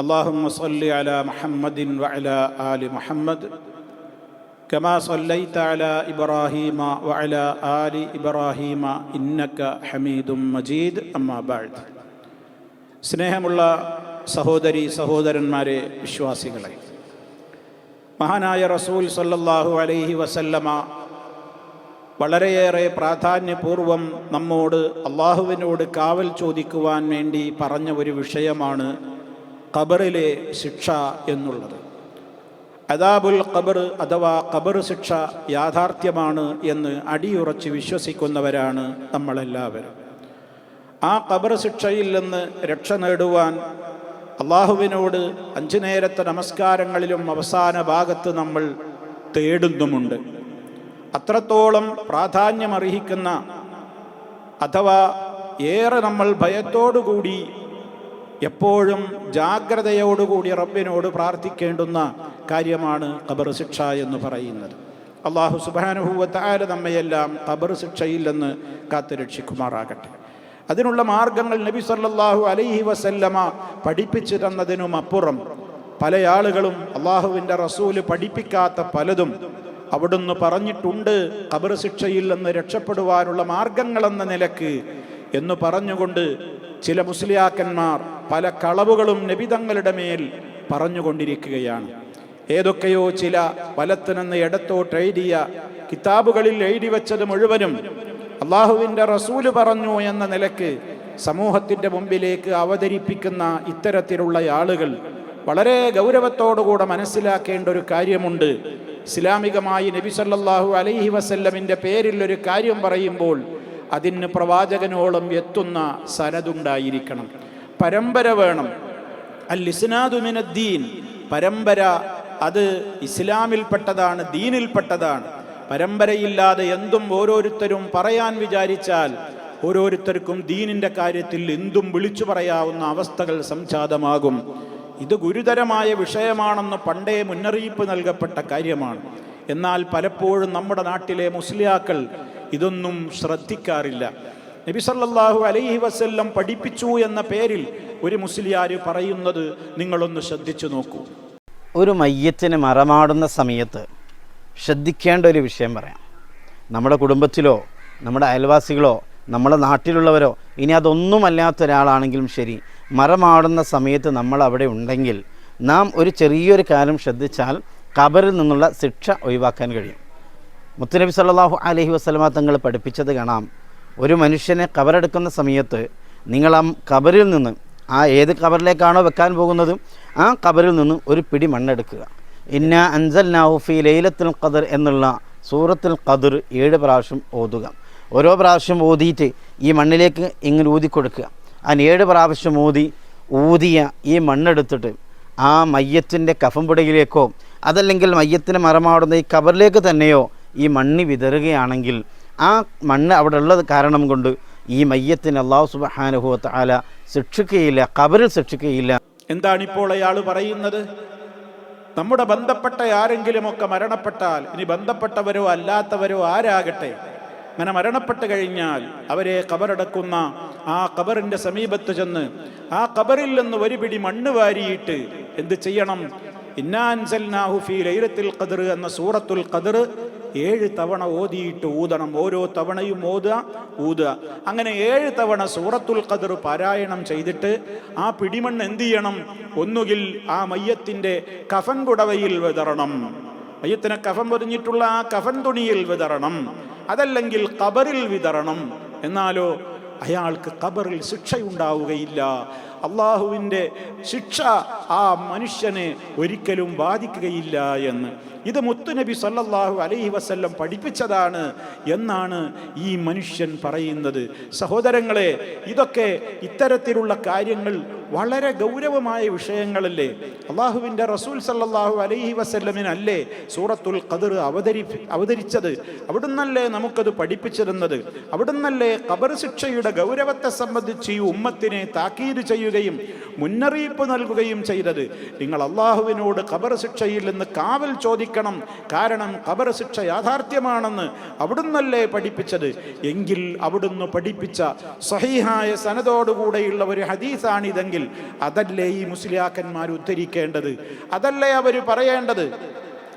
اللهم صل على محمد وعلى آل محمد كما صليت على إبراهيم وعلى آل إبراهيم إنك حميد مجيد أما بعد സ്നേഹമുള്ള സഹോദരി സഹോദരന്മാരെ വിശ്വാസികളെ മഹാനായ റസൂൽ സല്ലല്ലാഹു അലൈഹി വസല്ലമ വളരെയേറെ പ്രാധാന്യപൂർവം നമ്മോട് അള്ളാഹുവിനോട് കാവൽ ചോദിക്കുവാൻ വേണ്ടി പറഞ്ഞ ഒരു വിഷയമാണ് ഖബറിലെ ശിക്ഷ എന്നുള്ളത്. അദാബുൽ ഖബർ അഥവാ ഖബർ ശിക്ഷ യാഥാർത്ഥ്യമാണ് എന്ന് അടിയുറച്ച് വിശ്വസിക്കുന്നവരാണ് നമ്മളെല്ലാവരും. ആ ഖബർ ശിക്ഷയിൽ നിന്ന് രക്ഷ നേടുവാൻ അള്ളാഹുവിനോട് അഞ്ചു നേരത്തെ നമസ്കാരങ്ങളിലും അവസാന ഭാഗത്ത് നമ്മൾ തേടുന്നുമുണ്ട്. അത്രത്തോളം പ്രാധാന്യമർഹിക്കുന്ന അഥവാ ഏറെ നമ്മൾ ഭയത്തോടുകൂടി എപ്പോഴും ജാഗ്രതയോടുകൂടി റബ്ബിനോട് പ്രാർത്ഥിക്കേണ്ടുന്ന കാര്യമാണ് ഖബർ ശിക്ഷ എന്ന് പറയുന്നത്. അള്ളാഹു സുബാനുഭൂവത്തായ നമ്മയെല്ലാം ഖബർ ശിക്ഷയിൽ നിന്ന് കാത്തുരക്ഷിക്കുമാറാകട്ടെ അതിനുള്ള മാർഗങ്ങൾ നബി സല്ലാഹു അലൈഹി വസല്ലമ പഠിപ്പിച്ചു തന്നതിനും അപ്പുറം പല ആളുകളും അള്ളാഹുവിന്റെ റസൂൽ പഠിപ്പിക്കാത്ത പലതും അവിടുന്ന് പറഞ്ഞിട്ടുണ്ട് ഖബർ ശിക്ഷയിൽ നിന്ന് രക്ഷപ്പെടുവാനുള്ള മാർഗങ്ങളെന്ന നിലയ്ക്ക് എന്ന് പറഞ്ഞുകൊണ്ട് ചില മുസ്ലിയാക്കന്മാർ പല കളവുകളും നബിതങ്ങളുടെ മേൽ പറഞ്ഞുകൊണ്ടിരിക്കുകയാണ്. ഏതൊക്കെയോ ചില വലത്തുനിന്ന് ഇടത്തോട്ട് എഴുതിയ കിതാബുകളിൽ എഴുതി വെച്ചത് മുഴുവനും അള്ളാഹുവിന്റെ റസൂൽ പറഞ്ഞു എന്ന നിലയ്ക്ക് സമൂഹത്തിന്റെ മുമ്പിലേക്ക് അവതരിപ്പിക്കുന്ന ഇത്തരത്തിലുള്ള ആളുകൾ വളരെ ഗൗരവത്തോടുകൂടെ മനസ്സിലാക്കേണ്ട ഒരു കാര്യമുണ്ട്. ഇസ്ലാമികമായി നബി സല്ലല്ലാഹു അലൈഹി വസല്ലമിന്റെ പേരിൽ ഒരു കാര്യം പറയുമ്പോൾ അതിന് പ്രവാചകനോളം എത്തുന്ന സനതുണ്ടായിരിക്കണം. പരമ്പര വേണം. അൽ ഇസ്നാദുമിനദ്ദീൻ പരമ്പര അത് ഇസ്ലാമിൽപ്പെട്ടതാണ് ദീനിൽപ്പെട്ടതാണ്. പരമ്പരയില്ലാതെ എന്തും ഓരോരുത്തരും പറയാൻ വിചാരിച്ചാൽ ഓരോരുത്തർക്കും ദീനിന്റെ കാര്യത്തിൽ എന്തും വിളിച്ചു പറയാവുന്ന അവസ്ഥകൾ സംജാതമാകും. ഇത് ഗുരുതരമായ വിഷയമാണെന്ന് പണ്ടേ മുന്നറിയിപ്പ് നൽകപ്പെട്ട കാര്യമാണ്. എന്നാൽ പലപ്പോഴും നമ്മുടെ നാട്ടിലെ മുസ്ലിയാക്കൾ ഇതൊന്നും ശ്രദ്ധിക്കാറില്ല. നബി സല്ലാഹു അലൈഹി വസ്ല്ലം പഠിപ്പിച്ചു എന്ന പേരിൽ ഒരു മുസ്ലിയാർ പറയുന്നത് നിങ്ങളൊന്ന് ശ്രദ്ധിച്ചു നോക്കൂ. ഒരു മയ്യത്തിന് മറമാടുന്ന സമയത്ത് ശ്രദ്ധിക്കേണ്ട ഒരു വിഷയം പറയാം. നമ്മുടെ കുടുംബത്തിലോ നമ്മുടെ അയൽവാസികളോ നമ്മുടെ നാട്ടിലുള്ളവരോ ഇനി അതൊന്നുമല്ലാത്ത ഒരാളാണെങ്കിലും ശരി മറമാടുന്ന സമയത്ത് നമ്മൾ അവിടെ ഉണ്ടെങ്കിൽ നാം ഒരു ചെറിയൊരു കാലം ശ്രദ്ധിച്ചാൽ കബറിൽ നിന്നുള്ള ശിക്ഷ ഒഴിവാക്കാൻ കഴിയും. മുത്തുനബി സല്ലാഹു അലഹി വസ്ലമ തങ്ങൾ പഠിപ്പിച്ചത് കാണാം. ഒരു മനുഷ്യനെ കബറെടുക്കുന്ന സമയത്ത് നിങ്ങൾ ആ കബറിൽ നിന്ന് ആ ഏത് കബറിലേക്കാണോ വെക്കാൻ പോകുന്നത് ആ കബറിൽ നിന്ന് ഒരു പിടി മണ്ണെടുക്കുക. ഇന്ന അൻസൽ നാഹുഫി ലൈലത്തുൽ ഖദർ എന്നുള്ള സൂറത്തുൽ ഖദർ ഏഴ് പ്രാവശ്യം ഓതുക. ഓരോ പ്രാവശ്യം ഓതിയിട്ട് ഈ മണ്ണിലേക്ക് ഇങ്ങനെ ഊതി കൊടുക്കുക. അതിന് ഏഴ് പ്രാവശ്യം ഊതി ഊതിയ ഈ മണ്ണെടുത്തിട്ട് ആ മയ്യത്തിന്റെ കഫംപുടയിലേക്കോ അതല്ലെങ്കിൽ മയ്യത്തിന് മറമാടുന്ന ഈ കബറിലേക്ക് തന്നെയോ ഈ മണ്ണി വിതറുകയാണെങ്കിൽ ആ മണ്ണ് അവിടെ ഉള്ളത് കാരണം കൊണ്ട് ഈ മയ്യത്തിന് അള്ളാഹു സുബഹാനുഭവത്ത് ആല ശിക്ഷിക്കുകയില്ല കബറിൽ ശിക്ഷിക്കുകയില്ല എന്താണ് ഇപ്പോൾ അയാൾ പറയുന്നത്? നമ്മുടെ ബന്ധപ്പെട്ട ആരെങ്കിലുമൊക്കെ മരണപ്പെട്ടാൽ ഇനി ബന്ധപ്പെട്ടവരോ അല്ലാത്തവരോ ആരാകട്ടെ? അങ്ങനെ മരണപ്പെട്ട് കഴിഞ്ഞാൽ അവരെ കബറടക്കുന്ന ആ കബറിന്റെ സമീപത്ത് ചെന്ന് ആ കബറിൽ നിന്ന് ഒരു പിടി മണ്ണ് വാരിയിട്ട് എന്ത് ചെയ്യണം? ഇന്നാൻസൽ നാഹുഫി ലൈലത്തുൽ ഖദർ എന്ന സൂറത്തുൽ ഖദർ ഏഴ് തവണ ഓതിയിട്ട് ഊതണം. ഓരോ തവണയും ഓതുക ഊതുക. അങ്ങനെ ഏഴ് തവണ സൂറത്തുൽ ഖദർ പാരായണം ചെയ്തിട്ട് ആ പിടിമണ്ണ് എന്ത് ചെയ്യണം? ഒന്നുകിൽ ആ മയ്യത്തിന്റെ കഫൻ പുടവയിൽ വിതറണം. മയ്യത്തിനെ കഫൻ പൊതിഞ്ഞിട്ടുള്ള ആ കഫൻ തുണിയിൽ വിതറണം. അതല്ലെങ്കിൽ കബറിൽ വിതറണം. എന്നാലോ അയാൾക്ക് കബറിൽ ശിക്ഷയുണ്ടാവുകയില്ല. അള്ളാഹുവിന്റെ ശിക്ഷ ആ മനുഷ്യനെ ഒരിക്കലും ബാധിക്കുകയില്ല എന്ന്. ഇത് മുത്തുനബി സല്ലല്ലാഹു അലൈഹി വസല്ലം പഠിപ്പിച്ചതാണ് എന്നാണ് ഈ മനുഷ്യൻ പറയുന്നത്. സഹോദരങ്ങളെ ഇതൊക്കെ ഇത്തരത്തിലുള്ള കാര്യങ്ങൾ വളരെ ഗൗരവമായ വിഷയങ്ങളല്ലേ? അള്ളാഹുവിന്റെ റസൂൽ സല്ലാഹു അലൈഹി വസല്ലമിനല്ലേ സൂറത്തുൽ ഖദർ അവതരി അവതരിച്ചത്? അവിടുന്നല്ലേ നമുക്കത് പഠിപ്പിച്ചിരുന്നത്? അവിടുന്നല്ലേ ഖബർ ശിക്ഷയുടെ ഗൗരവത്തെ സംബന്ധിച്ച് ഈ ഉമ്മത്തിനെ താക്കീത് ചെയ്യുകയും മുന്നറിയിപ്പ് നൽകുകയും ചെയ്തത്. നിങ്ങൾ അള്ളാഹുവിനോട് ഖബർ ശിക്ഷയിൽ നിന്ന് കാവൽ ചോദിക്കണം. കാരണം ഖബർ ശിക്ഷ യാഥാർത്ഥ്യമാണെന്ന് അവിടുന്നല്ലേ പഠിപ്പിച്ചത്? എങ്കിൽ അവിടുന്ന് പഠിപ്പിച്ച സഹിഹായ സനതോടുകൂടെയുള്ള ഒരു ഹദീസാണിതെങ്കിൽ അതല്ലേ ഈ മുസ്ലിയാക്കന്മാർ ഉദ്ധരിക്കേണ്ടത്? അതല്ലേ അവർ പറയേണ്ടത്?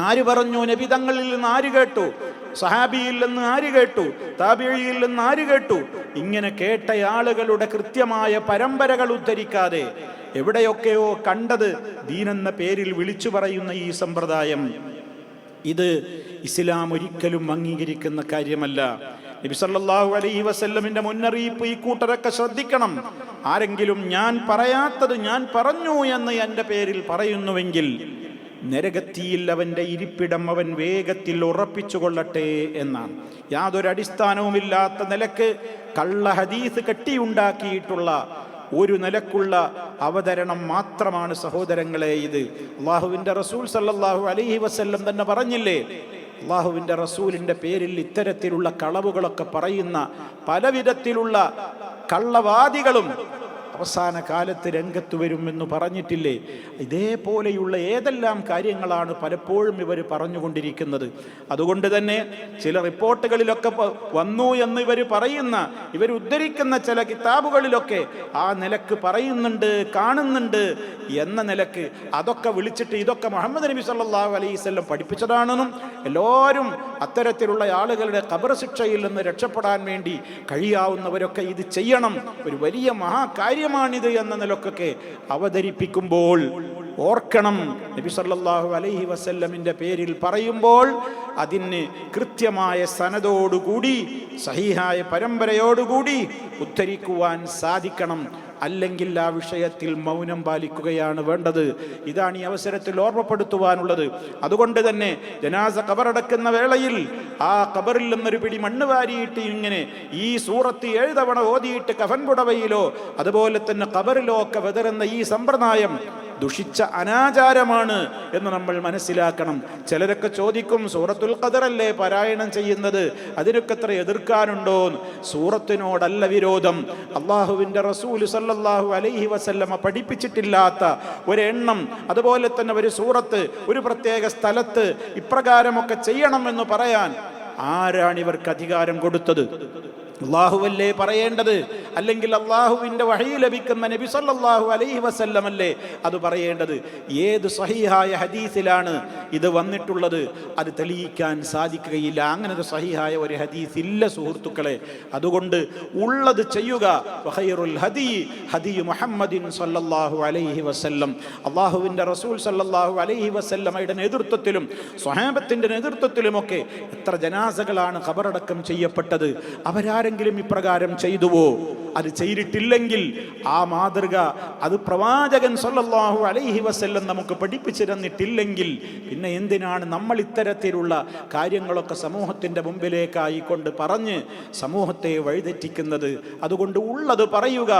ആര് പറഞ്ഞു? നബിതങ്ങളിൽ നിന്ന് ആര് കേട്ടു? സഹാബിയിൽ നിന്ന് ആര് കേട്ടു? താബിഴിയില്ലെന്ന് ആര് കേട്ടു? ഇങ്ങനെ കേട്ട ആളുകളുടെ കൃത്യമായ പരമ്പരകൾ ഉദ്ധരിക്കാതെ എവിടെയൊക്കെയോ കണ്ടത് ദീനെന്ന പേരിൽ വിളിച്ചു പറയുന്ന ഈ സമ്പ്രദായം. ഇത് ഇസ്ലാം ഒരിക്കലും അംഗീകരിക്കുന്ന കാര്യമല്ല. നബിസല്ലാഹു അലൈഹി വസല്ലമിന്റെ മുന്നറിയിപ്പ് ഈ കൂട്ടരൊക്കെ ശ്രദ്ധിക്കണം. ആരെങ്കിലും ഞാൻ പറയാത്തത് ഞാൻ പറഞ്ഞു എന്ന് എന്റെ പേരിൽ പറയുന്നുവെങ്കിൽ നരകത്തിയിൽ അവന്റെ ഇരിപ്പിടം അവൻ വേഗത്തിൽ ഉറപ്പിച്ചു കൊള്ളട്ടെ എന്നാണ്. യാതൊരു അടിസ്ഥാനവുമില്ലാത്ത നിലയ്ക്ക് കള്ള ഹദീസ് കെട്ടിയുണ്ടാക്കിയിട്ടുള്ള ഒരു നിലക്കുള്ള അവതരണം മാത്രമാണ് സഹോദരങ്ങളെ ഇത്. അള്ളാഹുവിന്റെ റസൂൽ സല്ലാഹു അലൈഹി വസ്ല്ലം തന്നെ പറഞ്ഞില്ലേ അള്ളാഹുവിന്റെ റസൂലിന്റെ പേരിൽ ഇത്തരത്തിലുള്ള കളവുകളൊക്കെ പറയുന്ന പലവിധത്തിലുള്ള കള്ളവാദികളും അവസാന കാലത്ത് രംഗത്ത് വരുമെന്ന് പറഞ്ഞിട്ടില്ലേ? ഇതേപോലെയുള്ള ഏതെല്ലാം കാര്യങ്ങളാണ് പലപ്പോഴും ഇവർ പറഞ്ഞുകൊണ്ടിരിക്കുന്നത്. അതുകൊണ്ട് തന്നെ ചില റിപ്പോർട്ടുകളിലൊക്കെ വന്നു എന്ന് ഇവർ പറയുന്ന ഇവർ ഉദ്ധരിക്കുന്ന ചില കിതാബുകളിലൊക്കെ ആ നിലയ്ക്ക് പറയുന്നുണ്ട് കാണുന്നുണ്ട് എന്ന നിലയ്ക്ക് അതൊക്കെ വിളിച്ചിട്ട് ഇതൊക്കെ മുഹമ്മദ് നബി സല്ലല്ലാഹു അലൈഹി വസല്ലം പഠിപ്പിച്ചതാണെന്നും എല്ലാവരും അത്തരത്തിലുള്ള ആളുകളുടെ ഖബർ ശിക്ഷയിൽ നിന്ന് രക്ഷപ്പെടാൻ വേണ്ടി കഴിയാവുന്നവരൊക്കെ ഇത് ചെയ്യണം. ഒരു വലിയ മഹാകാര്യമാണിത് എന്ന നിലക്കൊക്കെ അവതരിപ്പിക്കുമ്പോൾ ഓർക്കണം. നബി സല്ലാഹു അലൈഹി വസല്ലമിന്റെ പേരിൽ പറയുമ്പോൾ അതിന് കൃത്യമായ സനതോടുകൂടി സഹിഹായ പരമ്പരയോടുകൂടി ഉദ്ധരിക്കുവാൻ സാധിക്കണം. അല്ലെങ്കിൽ ആ വിഷയത്തിൽ മൗനം പാലിക്കുകയാണ് വേണ്ടത്. ഇതാണ് ഈ അവസരത്തിൽ ഓർമ്മപ്പെടുത്തുവാനുള്ളത്. അതുകൊണ്ട് തന്നെ ജനാസ കബറടക്കുന്ന വേളയിൽ ആ കബറിൽ നിന്നൊരു പിടി മണ്ണ് വാരിയിട്ട് ഇങ്ങനെ ഈ സൂറത്ത് ഏഴ് തവണ ഓതിയിട്ട് കഫൻ പുടവയിലോ അതുപോലെ തന്നെ കബറിലോ ഒക്കെ വിതറുന്ന ഈ സമ്പ്രദായം ദുഷിച്ച അനാചാരമാണ് എന്ന് നമ്മൾ മനസ്സിലാക്കണം. ചിലരൊക്കെ ചോദിക്കും സൂറത്തുൽ ഖദറല്ലേ പാരായണം ചെയ്യുന്നത്? അതിനൊക്കെ എത്ര എതിർക്കാനുണ്ടോ സൂറത്തിനോടല്ല വിരോധം. അള്ളാഹുവിന്റെ റസൂൽ സല്ലാഹു അലൈഹി വസല്ലമ പഠിപ്പിച്ചിട്ടില്ലാത്ത ഒരെണ്ണം. അതുപോലെ തന്നെ ഒരു സൂറത്ത് ഒരു പ്രത്യേക സ്ഥലത്ത് ഇപ്രകാരമൊക്കെ ചെയ്യണമെന്ന് പറയാൻ ആരാണിവർക്ക് അധികാരം കൊടുത്തത്? അള്ളാഹുവല്ലേ പറയേണ്ടത്? അല്ലെങ്കിൽ അള്ളാഹുവിന്റെ വഴി ലഭിക്കുന്ന നബി സല്ലാഹു അലൈഹി വസല്ലമല്ലേ അത് പറയേണ്ടത്? ഏത് സഹിഹായ ഹദീസിലാണ് ഇത് വന്നിട്ടുള്ളത്? അത് തെളിയിക്കാൻ സാധിക്കുകയില്ല. അങ്ങനെ ഒരു സഹിഹായ ഒരു ഹദീസ് ഇല്ല സുഹൃത്തുക്കളെ. അതുകൊണ്ട് ഉള്ളത് ചെയ്യുക. മുഹമ്മദിൻ അലൈഹി വസല്ലം. അള്ളാഹുവിന്റെ റസൂൽ സല്ലാഹു അലൈഹി വസല്ലമയുടെ നേതൃത്വത്തിലും സ്വഹാബത്തിന്റെ നേതൃത്വത്തിലുമൊക്കെ എത്ര ജനാസകളാണ് ഖബറടക്കം ചെയ്യപ്പെട്ടത്. അവരാരെങ്കിലും ഇപ്രകാരം ചെയ്തുവോ? അത് ചെയ്തിട്ടില്ലെങ്കിൽ ആ മാതൃക അത് പ്രവാചകൻ സൊല്ലാഹു അലൈഹി വസ്ല്ലം നമുക്ക് പഠിപ്പിച്ചു തന്നിട്ടില്ലെങ്കിൽ പിന്നെ എന്തിനാണ് നമ്മൾ ഇത്തരത്തിലുള്ള കാര്യങ്ങളൊക്കെ സമൂഹത്തിന്റെ മുമ്പിലേക്കായി കൊണ്ട് പറഞ്ഞ് സമൂഹത്തെ വഴിതെറ്റിക്കുന്നത്? അതുകൊണ്ട് ഉള്ളത് പറയുക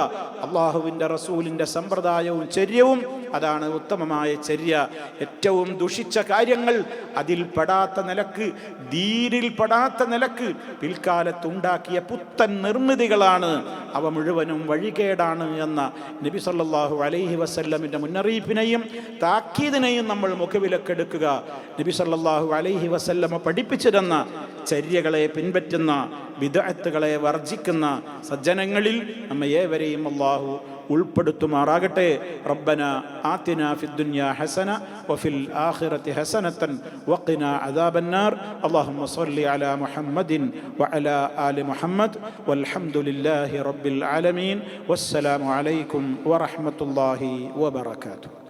അള്ളാഹുവിന്റെ റസൂലിന്റെ സമ്പ്രദായവും ചര്യവും അതാണ് ഉത്തമമായ ചര്യ. ഏറ്റവും ദുഷിച്ച കാര്യങ്ങൾ അതിൽ പെടാത്ത നിലയ്ക്ക് ധീരിൽ പെടാത്ത നിലയ്ക്ക് പിൽക്കാലത്തുണ്ടാക്കിയ പുത്തൻ നിർമ്മിതികളാണ്. അവ മുഴുവനും വഴികേടാണ് എന്ന നബി സല്ലാഹു അലൈഹി വസല്ലമിന്റെ മുന്നറിയിപ്പിനെയും താക്കീതിനെയും നമ്മൾ മുഖവിലക്കെടുക്കുക. നബി സല്ലാഹു അലൈഹി വസല്ലമ പഠിപ്പിച്ചിരുന്ന ചര്യകളെ പിൻപറ്റുന്ന വിദഗ്ധകളെ വർജിക്കുന്ന സജ്ജനങ്ങളിൽ നമ്മ ഏവരെയും അള്ളാഹു ഉൾപ്പെടുത്തുമാറാകട്ടെ റബ്ബന ആത്തിന ഫിദ്ദുന്യ ഹസന വഫിൽ ആഖിറത്തി ഹസനത്തൻ വഖിന അദാബന്നാർ അല്ലാഹുമ്മ സ്വല്ലി അലാ മുഹമ്മദിൻ വഅലാ ആലി മുഹമ്മദ് വൽഹംദുലില്ലാഹി റബ്ബിൽ ആലമീൻ വസ്സലാമു അലൈക്കും വറഹ്മത്തുള്ളാഹി വബറകാതുഹു